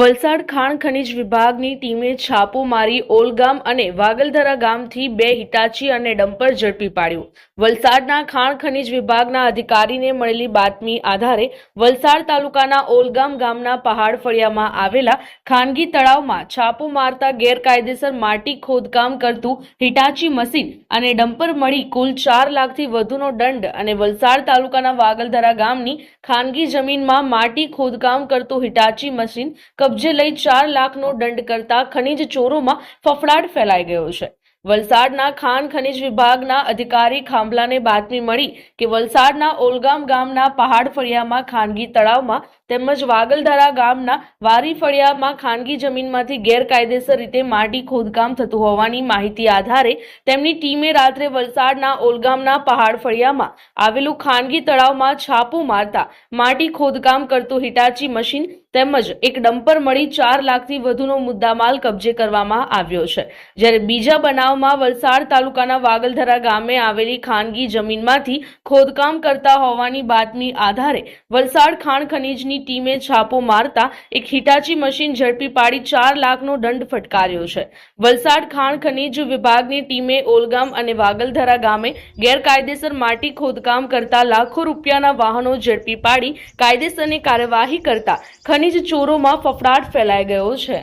વલસાડ ખાણ ખનિજ વિભાગની ટીમે છાપો મારી ઓલગામ અને વાગલધરા ગામથી બે હિટાચી અને ડમ્પર ઝડપી પાડ્યું. વલસાડના ખાણ ખનિજ વિભાગના અધિકારીને મળેલી બાતમી આધારે વલસાડ તાલુકાના ઓલગામ ગામના પહાડ ફળિયામાં આવેલા ખાનગી તળાવમાં છાપો મારતા ગેરકાયદેસર માટી ખોદકામ કરતું હિટાચી મશીન અને ડમ્પર મળી કુલ ચાર લાખથી વધુનો દંડ અને વલસાડ તાલુકાના વાગલધરા ગામની ખાનગી જમીનમાં માટી ખોદકામ કરતું હિટાચી મશીન કબજે લઈ ચાર લાખનો દંડ કરતા ખનીજ ચોરોમાં ફફડાટ ફેલાઈ ગયો છે. વલસાડના ખાણ ખનીજ વિભાગના અધિકારી ખાંભલાને બાતમી મળી કે વલસાડના ઓલગામ ગામના પહાડ ફળિયામાં ખાનગી તળાવમાં તેમજ વાગલધરા ગામના વારી ફળિયામાં ખાનગી જમીનમાંથી ગેરકાયદેસર રીતે માટી ખોદકામ થતું હોવાની માહિતી આધારે તેમની ટીમે રાત્રે વલસાડના ઓલગામના પહાડ ફળિયામાં આવેલું ખાનગી તળાવમાં છાપો મારતા માટી ખોદકામ કરતું હિટાચી મશીન તેમજ એક ડમ્પર મળી ચાર લાખથી વધુનો મુદ્દામાલ કબજે કરવામાં આવ્યો છે. જ્યારે બીજા બનાવમાં વલસાડ તાલુકાના વાગલધરા ગામે આવેલી ખાનગી જમીનમાંથી ખોદકામ કરતા હોવાની બાતમી આધારે વલસાડ ખાણ ખનીજની ટીમે છાપો મારતા એક હિટાચી મશીન ઝડપી પાડી ચાર લાખનો દંડ ફટકાર્યો છે. વલસાડ ખાણ ખનીજ વિભાગની ટીમે ઓલગામ અને વાગલધરા ગામે ગેરકાયદેસર માટી ખોદકામ કરતા લાખો રૂપિયાના વાહનો ઝડપી પાડી કાયદેસરની કાર્યવાહી કરતા ખનીજ ચોરોમાં ફફડાટ ફેલાઈ ગયો છે.